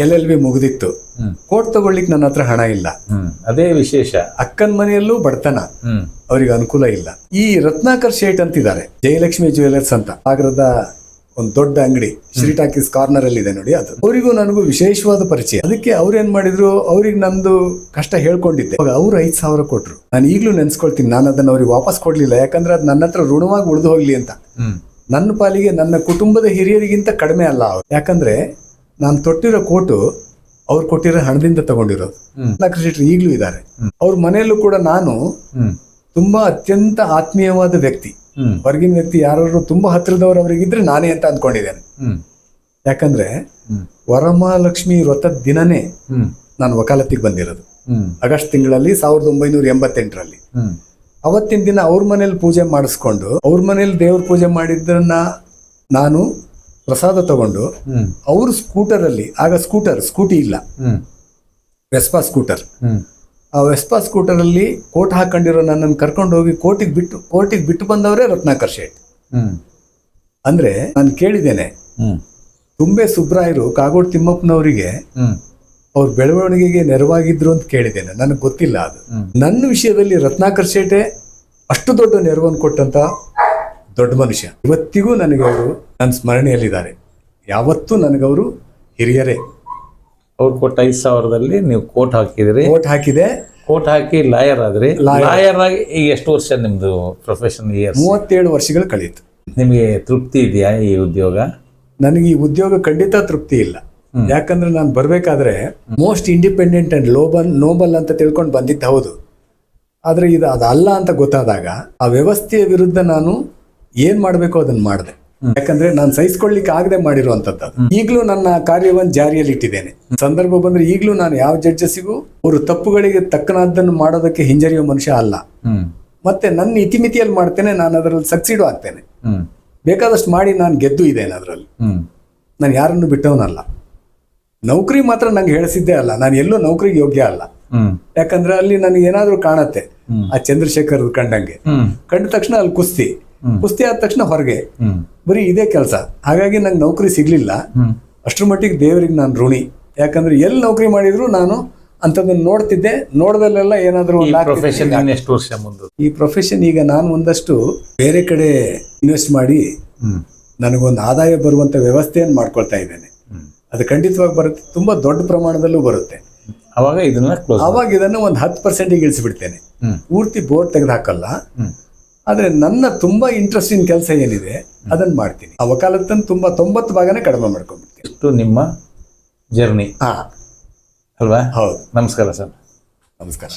L L B ಮುಗಿದಿತ್ತು. Coat court ತಗೊಳ್ಳಿಕ್ಕೆ ನನ್ನ ಹತ್ರ ಹಣ ಇಲ್ಲ. ಅದೇ ವಿಶೇಷ. ಅಕ್ಕನ ಮನೆಯಲ್ಲೂ ಬಡತನ. ಅವ್ರಿಗೆ ಅನುಕೂಲ ಇಲ್ಲ. ಈ ರತ್ನಾಕರ್ ಶೇಟ್ ಅಂತಿದ್ದಾರೆ ಜಯಲಕ್ಷ್ಮಿ ಜ್ಯುವೆಲರ್ಸ್ ಅಂತ. ಆಗ್ರದ ಒಂದು ದೊಡ್ಡ ಅಂಗಡಿ ಶ್ರೀ ಟಾಕೀಸ್ ಕಾರ್ನರ್ ಅಲ್ಲಿ ಇದೆ ನೋಡಿ ಅದು. ಅವರಿಗೂ ನನಗೂ ವಿಶೇಷವಾದ ಪರಿಚಯ. ಅದಕ್ಕೆ ಅವ್ರು ಏನ್ ಮಾಡಿದ್ರು? ಅವ್ರಿಗೆ ನಂದು ಕಷ್ಟ ಹೇಳ್ಕೊಂಡಿದ್ದೆ. ಅವ್ರು ಐದ್ ಸಾವಿರ ಕೊಟ್ರು. ನಾನು ಈಗಲೂ ನೆನ್ಸ್ಕೊಳ್ತೀನಿ ನಾನು ಅದನ್ನ ಅವ್ರಿಗೆ ವಾಪಸ್ ಕೊಡ್ಲಿಲ್ಲ. ಯಾಕಂದ್ರೆ ಅದು ನನ್ನ ಹತ್ರ ಋಣವಾಗಿ ಉಳಿದು ಹೋಗ್ಲಿ ಅಂತ. ನನ್ನ ಪಾಲಿಗೆ ನನ್ನ ಕುಟುಂಬದ ಹಿರಿಯರಿಗಿಂತ ಕಡಿಮೆ ಅಲ್ಲ ಅವ್ರು. ಯಾಕಂದ್ರೆ ನಾನು ತೊಟ್ಟಿರೋ ಕೋಟು ಅವ್ರು ಕೊಟ್ಟಿರೋ ಹಣದಿಂದ ತಗೊಂಡಿರೋದು. ಶೆಟ್ರು ಈಗಲೂ ಇದ್ದಾರೆ ಅವ್ರ ಮನೆಯಲ್ಲೂ ಕೂಡ ನಾನು ತುಂಬಾ ಅತ್ಯಂತ ಆತ್ಮೀಯವಾದ ವ್ಯಕ್ತಿ. ಹೊರಗಿನ ವ್ಯಕ್ತಿ ಯಾರು ತುಂಬಾ ಹತ್ತಿರದವರು ಅವರಿಗಿದ್ರೆ ನಾನೇ ಅಂತ ಅಂದ್ಕೊಂಡಿದ್ದೇನೆ. ಯಾಕಂದ್ರೆ ವರಮಹಾಲಕ್ಷ್ಮಿ ವ್ರತ ದಿನನೇ ನಾನು ವಕಾಲತ್ತಿಗೆ ಬಂದಿರೋದು. ಆಗಸ್ಟ್ ತಿಂಗಳಲ್ಲಿ ಸಾವಿರದ ಒಂಬೈನೂರ ಎಂಬತ್ತೆಂಟರಲ್ಲಿ. ಅವತ್ತಿನ ದಿನ ಅವ್ರ ಮನೇಲಿ ಪೂಜೆ ಮಾಡಿಸ್ಕೊಂಡು ಅವ್ರ ಮನೇಲಿ ದೇವ್ರ ಪೂಜೆ ಮಾಡಿದ್ದನ್ನ ನಾನು ಪ್ರಸಾದ ತಗೊಂಡು ಅವ್ರ ಸ್ಕೂಟರ್ ಅಲ್ಲಿ ಆಗ ಸ್ಕೂಟರ್ ಸ್ಕೂಟಿ ಇಲ್ಲ. ವೆಸ್ಪಾ ಸ್ಕೂಟರ್ ಆ ವೆಸ್ಪಾ ಸ್ಕೂಟರಲ್ಲಿ ಕೋಟ್ ಹಾಕೊಂಡಿರೋ ನನ್ನನ್ನು ಕರ್ಕೊಂಡು ಹೋಗಿ ಕೋರ್ಟಿಗೆ ಬಿಟ್ಟು ಕೋರ್ಟಿಗೆ ಬಿಟ್ಟು ಬಂದವರೇ ರತ್ನಾಕರ್ ಶೇಟ್ ಅಂದ್ರೆ ನಾನು ಕೇಳಿದ್ದೇನೆ ತುಂಬೆ ಸುಬ್ರಾಯರು ಕಾಗೋಡು ತಿಮ್ಮಪ್ಪನವರಿಗೆ ಅವ್ರ ಬೆಳವಣಿಗೆಗೆ ನೆರವಾಗಿದ್ರು ಅಂತ ಕೇಳಿದ್ದೇನೆ. ನನಗೆ ಗೊತ್ತಿಲ್ಲ ಅದು. ನನ್ನ ವಿಷಯದಲ್ಲಿ ರತ್ನಾಕರ್ ಶೇಟೆ ಅಷ್ಟು ದೊಡ್ಡ ನೆರವನ್ನು ಕೊಟ್ಟಂತ ದೊಡ್ಡ ಮನುಷ್ಯ. ಇವತ್ತಿಗೂ ನನಗೆ ಅವರು ನನ್ನ ಸ್ಮರಣೆಯಲ್ಲಿದ್ದಾರೆ. ಯಾವತ್ತೂ ನನಗವರು ಹಿರಿಯರೇ. ಅವ್ರು ಕೊಟ್ಟ ಐದು ಸಾವಿರದಲ್ಲಿ ನೀವು ಕೋಟ್ ಹಾಕಿದ್ರಿ ಕೋಟ್ ಹಾಕಿದೆ. ಕೋಟ್ ಹಾಕಿ ಲಾಯರ್ ಆದ್ರಿ. ಲಾಯರ್. ಆಗಿ ಈಗ ಎಷ್ಟು ವರ್ಷ ನಿಮ್ದು ಪ್ರೊಫೆಷನ್ ಇಯರ್ ಮೂವತ್ತೇಳು ವರ್ಷಗಳು ಕಳೀತು ನಿಮಗೆ ತೃಪ್ತಿ ಇದೆಯಾ ಈ ಉದ್ಯೋಗ? ನನಗೆ ಈ ಉದ್ಯೋಗ ಖಂಡಿತ ತೃಪ್ತಿ ಇಲ್ಲ. ಯಾಕಂದ್ರೆ ನಾನು ಬರಬೇಕಾದ್ರೆ ಮೋಸ್ಟ್ ಇಂಡಿಪೆಂಡೆಂಟ್ ಅಂಡ್ ಲೋಬಲ್ ನೋಬಲ್ ಅಂತ ತಿಳ್ಕೊಂಡು ಬಂದಿದ್ದು ಹೌದು. ಆದ್ರೆ ಇದು ಅದಲ್ಲ ಅಂತ ಗೊತ್ತಾದಾಗ ಆ ವ್ಯವಸ್ಥೆಯ ವಿರುದ್ಧ ನಾನು ಏನ್ ಮಾಡಬೇಕು ಅದನ್ನ ಮಾಡಿದೆ. ಯಾಕಂದ್ರೆ ನಾನು ಸಹಿಸ್ಕೊಳ್ಳಿಕ್ಕೆ ಆಗದೆ ಮಾಡಿರುವಂತದ್ದು. ಈಗಲೂ ನನ್ನ ಕಾರ್ಯವನ್ನು ಜಾರಿಯಲ್ಲಿ ಇಟ್ಟಿದ್ದೇನೆ. ಸಂದರ್ಭ ಬಂದ್ರೆ ಈಗಲೂ ನಾನು ಯಾವ ಜಡ್ಜಸ್ಗೂ ಅವರು ತಪ್ಪುಗಳಿಗೆ ತಕ್ಕನಾದ್ದನ್ನು ಮಾಡೋದಕ್ಕೆ ಹಿಂಜರಿಯೋ ಮನುಷ್ಯ ಅಲ್ಲ. ಮತ್ತೆ ನನ್ನ ಇತಿಮಿತಿಯಲ್ಲಿ ಮಾಡ್ತೇನೆ ನಾನು ಅದರಲ್ಲಿ ಸಕ್ಸೀಡು ಆಗ್ತೇನೆ. ಬೇಕಾದಷ್ಟು ಮಾಡಿ ನಾನು ಗೆದ್ದು ಇದ್ದೇನೆ ಅದರಲ್ಲಿ. ನಾನು ಯಾರನ್ನು ಬಿಟ್ಟವನಲ್ಲ. ನೌಕರಿ ಮಾತ್ರ ನಂಗೆ ಹೇಳಿಸಿದ್ದೇ ಅಲ್ಲ. ನಾನು ಎಲ್ಲೂ ನೌಕರಿಗೆ ಯೋಗ್ಯ ಅಲ್ಲ. ಯಾಕಂದ್ರೆ ಅಲ್ಲಿ ನನಗೆ ಏನಾದರೂ ಕಾಣತ್ತೆ. ಆ ಚಂದ್ರಶೇಖರ್ ಕಂಡಂಗೆ. ಕಂಡ ತಕ್ಷಣ ಅಲ್ಲಿ ಕುಸ್ತಿ. ಕುಸ್ತಿ ಆದ ತಕ್ಷಣ ಹೊರಗೆ. ಬರೀ ಇದೇ ಕೆಲಸ. ಹಾಗಾಗಿ ನಂಗೆ ನೌಕರಿ ಸಿಗ್ಲಿಲ್ಲ. ಅಷ್ಟ್ರ ಮಟ್ಟಿಗೆ ದೇವರಿಗೆ ನಾನು ಋಣಿ. ಯಾಕಂದ್ರೆ ಎಲ್ಲಿ ನೌಕರಿ ಮಾಡಿದ್ರು ನಾನು ಅಂಥದ್ದನ್ನು ನೋಡ್ತಿದ್ದೆ. ನೋಡ್ದಲ್ಲೆಲ್ಲ ಏನಾದರೂ ಎಷ್ಟು ವರ್ಷ ಮುಂದೆ ಈ ಪ್ರೊಫೆಷನ್ ಈಗ ನಾನು ಒಂದಷ್ಟು ಬೇರೆ ಕಡೆ ಇನ್ವೆಸ್ಟ್ ಮಾಡಿ ನನಗೊಂದು ಆದಾಯ ಬರುವಂತ ವ್ಯವಸ್ಥೆಯನ್ನು ಮಾಡ್ಕೊಳ್ತಾ ಇದ್ದೇನೆ. ಅದು ಖಂಡಿತವಾಗಿ ಬರುತ್ತೆ. ತುಂಬಾ ದೊಡ್ಡ ಪ್ರಮಾಣದಲ್ಲೂ ಬರುತ್ತೆ. ಅವಾಗ ಇದನ್ನ ಅವಾಗ ಇದನ್ನು ಒಂದು ಹತ್ತು ಪರ್ಸೆಂಟಿಗೆ ಇಳಿಸಿಬಿಡ್ತೇನೆ. ಪೂರ್ತಿ ಬೋರ್ಡ್ ತೆಗೆದು ಹಾಕಲ್ಲ ಆದ್ರೆ ನನ್ನ ತುಂಬಾ ಇಂಟ್ರೆಸ್ಟಿಂಗ್ ಕೆಲಸ ಏನಿದೆ ಅದನ್ನ ಮಾಡ್ತೀನಿ. ಆ ವಕಾಲತ್ತನ್ನು ತುಂಬಾ ತೊಂಬತ್ತು ಭಾಗನೇ ಕಡಿಮೆ ಮಾಡ್ಕೊಂಡ್ಬಿಡ್ತೀನಿ. ಇಷ್ಟು ನಿಮ್ಮ ಜರ್ನಿ ಹಾ. ಅಲ್ವಾ? ಹೌದು. ನಮಸ್ಕಾರ ಸರ್. ನಮಸ್ಕಾರ.